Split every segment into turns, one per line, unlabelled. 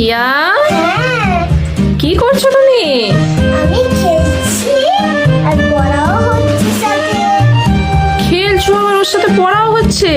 হিয়া
হ্যাঁ
কি করছ তুমি?
খেলছি
আবার ওর সাথে পড়াও হচ্ছে?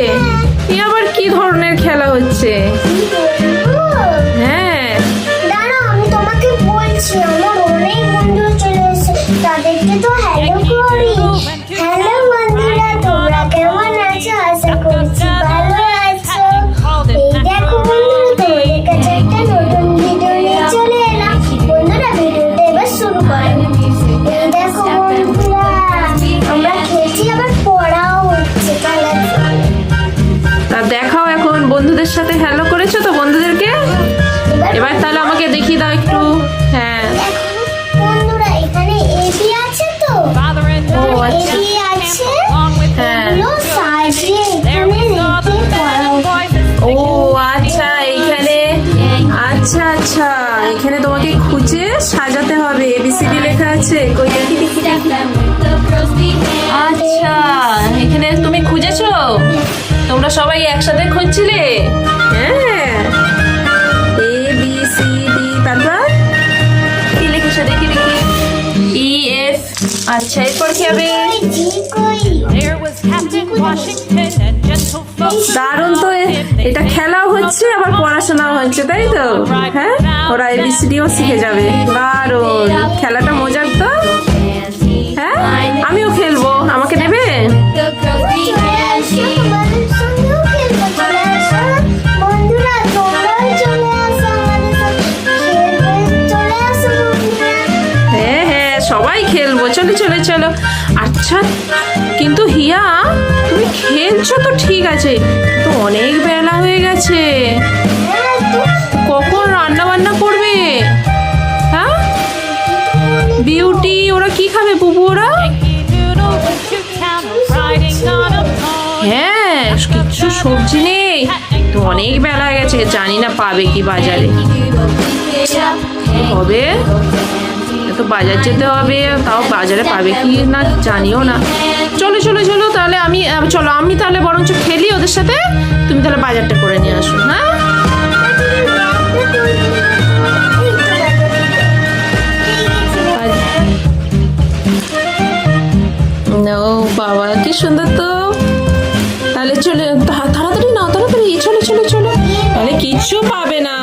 সাথে হ্যালো করেছ তো বন্ধুদেরকে? এবার তাহলে আমাকে দেখিয়ে দাও একটু। হ্যাঁ।
বন্ধুরা এখানে এবি আছে তো?
ও আচ্ছা।
আছে।
হ্যাঁ। ও আচ্ছা এইখানে। আচ্ছা আচ্ছা এখানে তোমাকে খুঁজে সাজাতে হবে। এবিসিডি লেখা আছে কই দেখি। আচ্ছা এখানে তুমি খুঁজেছো? তোমরা সবাই একসাথে খুঁজছিলে? হ্যাঁ। এ বি সি ডি তারপর? কি লিখেছো দেখি দেখি ই এফ। আচ্ছা এরপর কি হবে. দারুণ তো এটা খেলাও হচ্ছে আবার পড়াশোনাও হচ্ছে তাই তো? হ্যাঁ? ওরা এবিসিডিও শিখে যাবে। দারুণ। আচ্ছা কিন্তু হিয়া, তুমি খেলছো তো ঠিক আছে তো অনেক বেলা হয়ে গেছে। কখন রান্না বান্না করবে? হ্যাঁ? বিউটি, ওরা কি খাবে বুবু ওরা. হ্যাঁ কিচ্ছু সবজি নেই তো অনেক বেলা গেছে, জানি না পাবে কি বাজারে। হবে তো বাজার যেতে হবে, তাও বাজারে পাবে কি না জানিও না। চলো চলো চলো, তাহলে আমি চলো, আমি তাহলে বরঞ্চ খেলি ওদের সাথে। তুমি তাহলে বাজারটা করে নিয়ে আসো হ্যাঁ? ও বাবা, কি সুন্দর তো। তাহলে চলে তাড়াতাড়ি নাও, তাড়াতাড়ি, চলো চলো চলো। তাহলে কিচ্ছু পাবে না।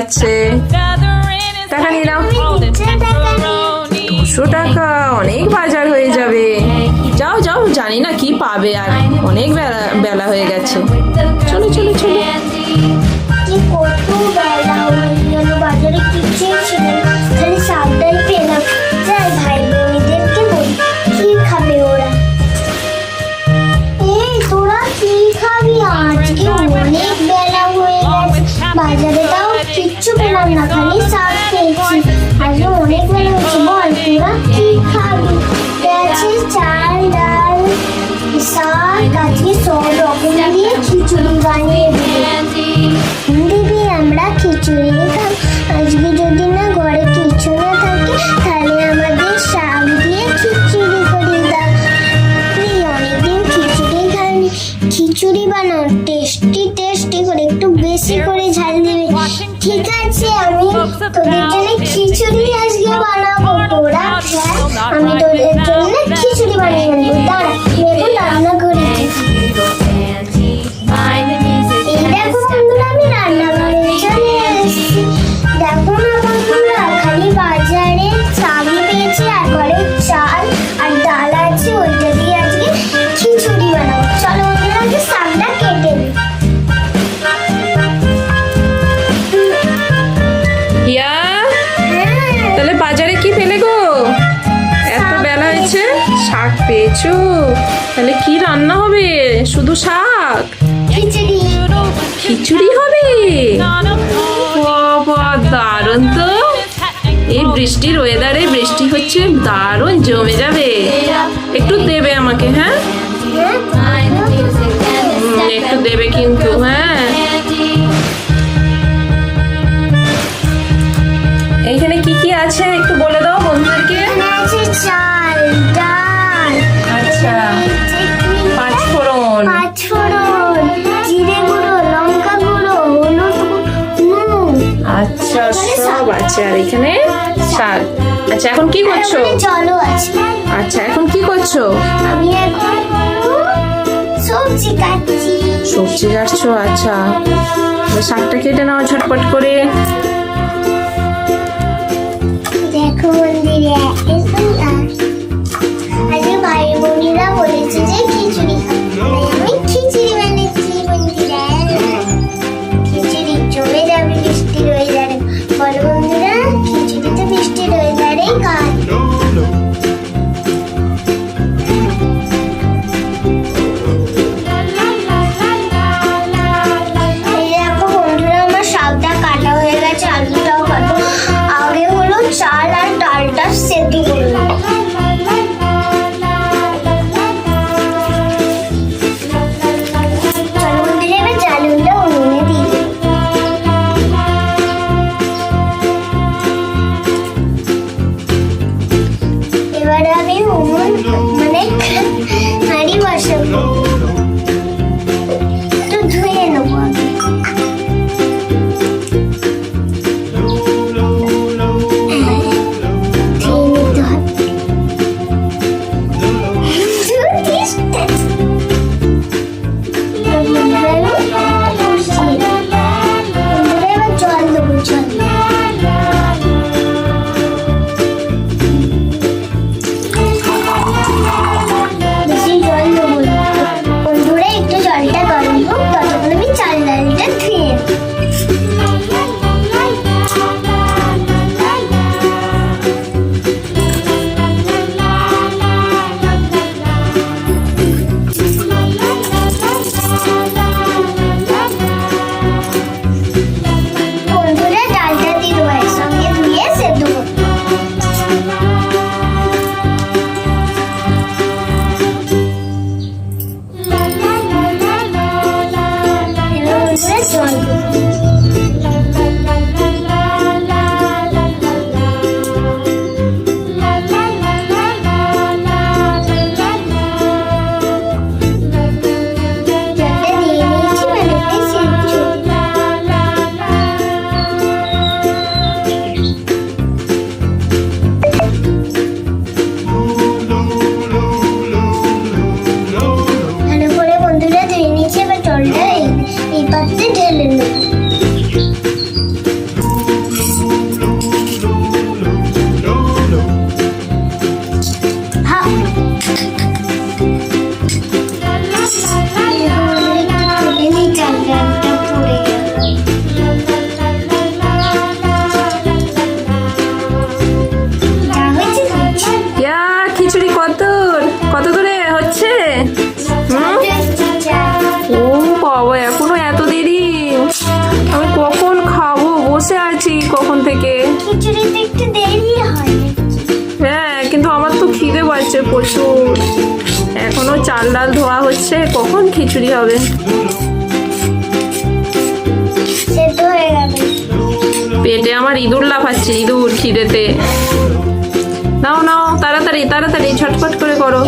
যাচ্ছে। টাকা নিয়ে নাও. দুশো টাকা, অনেক বাজার হয়ে যাবে। যাও যাও, জানি না কি পাবে আর অনেক বেলা বেলা হয়ে গেছে। চলো চলো চলো।
আমি তোদের
শুধু শাক?
খিচুড়ি।
হবে? বাবা দারুণ তো। এই বৃষ্টির ওয়েদারে বৃষ্টি হচ্ছে দারুণ জমে যাবে। একটু দেবে আমাকে হ্যাঁ?
হ্যাঁ
একটু দেবে কিন্তু হ্যাঁ? আচ্ছা আর এখানে শাক। আচ্ছা এখন কি করছ? আচ্ছা এখন কি করছ?
সবজি কাটছো।
আচ্ছা। শাকটা কেটে নাও ঝটপট করে।
দেখো মন্দিরে বলেছে যে খিচুড়ি খাবে। চাল
ডাল ধোয়া হচ্ছে কখন খিচুড়ি হবে? পেটে আমার ইঁদুর লাফাচ্ছে ইঁদুর খিদেতে। নাও নাও তাড়াতাড়ি তাড়াতাড়ি ছটফট করে করো।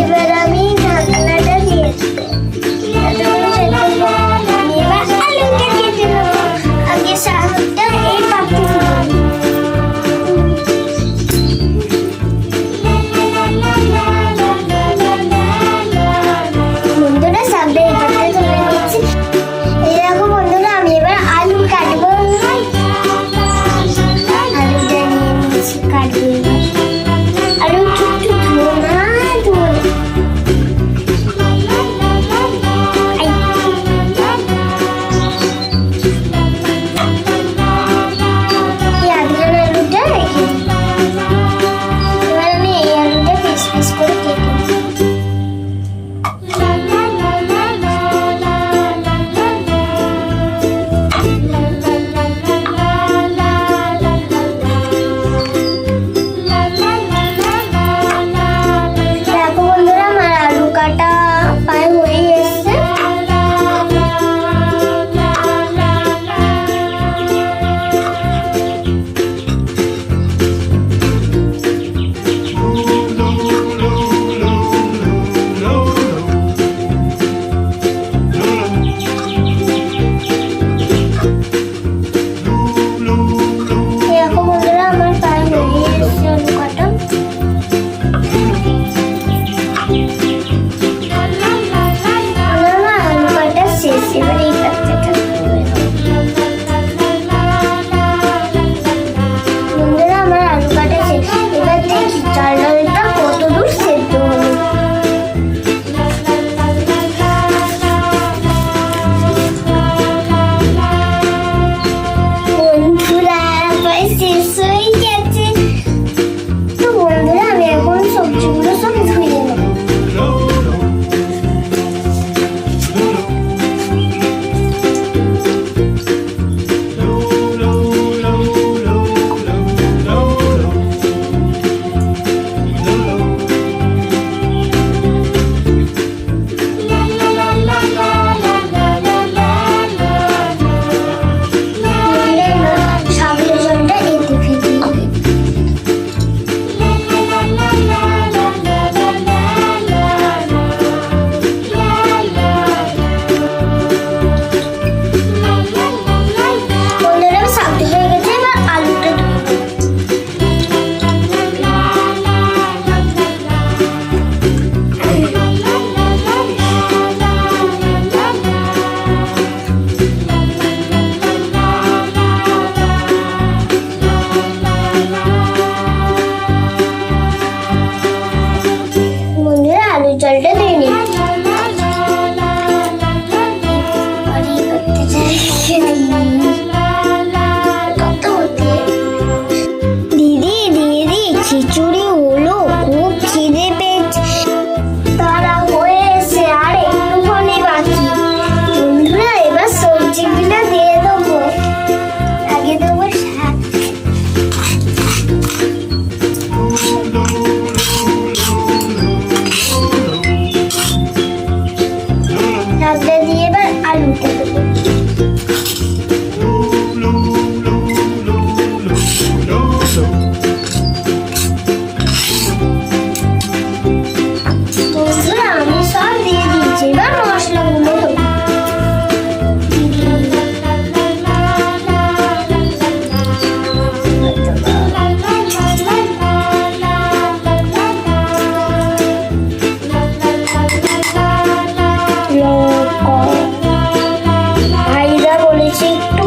so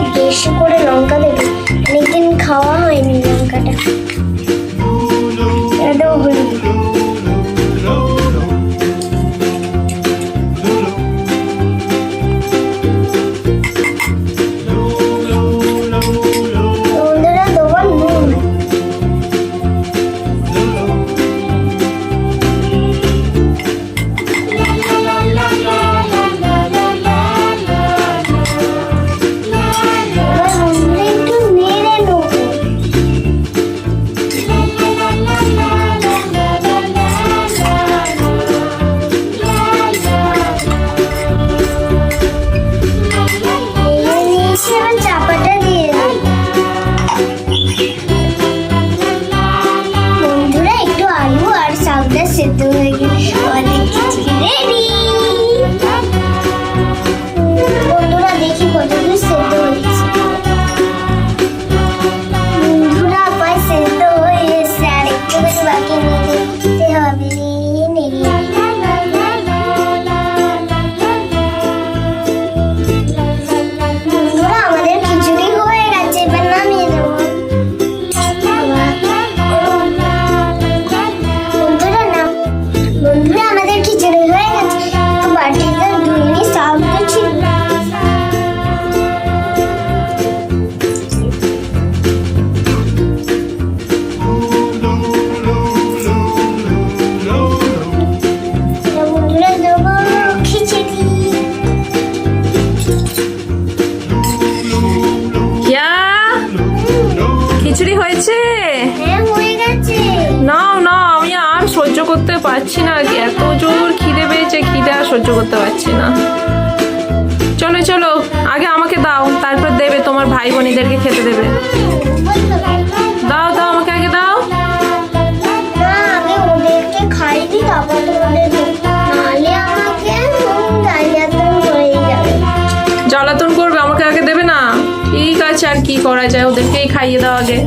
করা যায় ওদেরকেই খাইয়ে দাও আগে।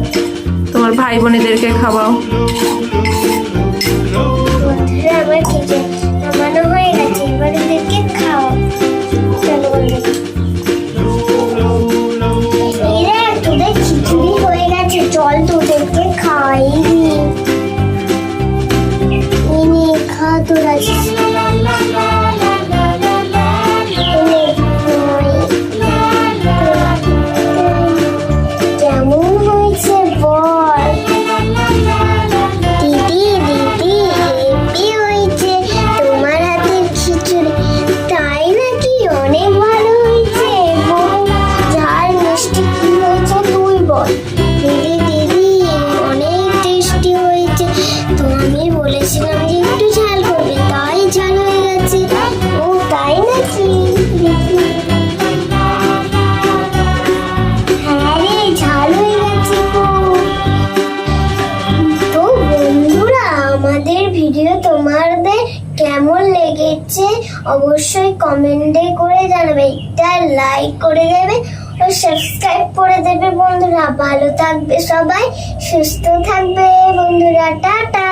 তোমার ভাই বোনেদেরকে খাওয়াও।
কমেন্টে করে জানাবে একটা লাইক করে দেবে ও সাবস্ক্রাইব করে দেবে বন্ধুরা। ভালো থাকবে সবাই, সুস্থ থাকবে বন্ধুরা, টাটা।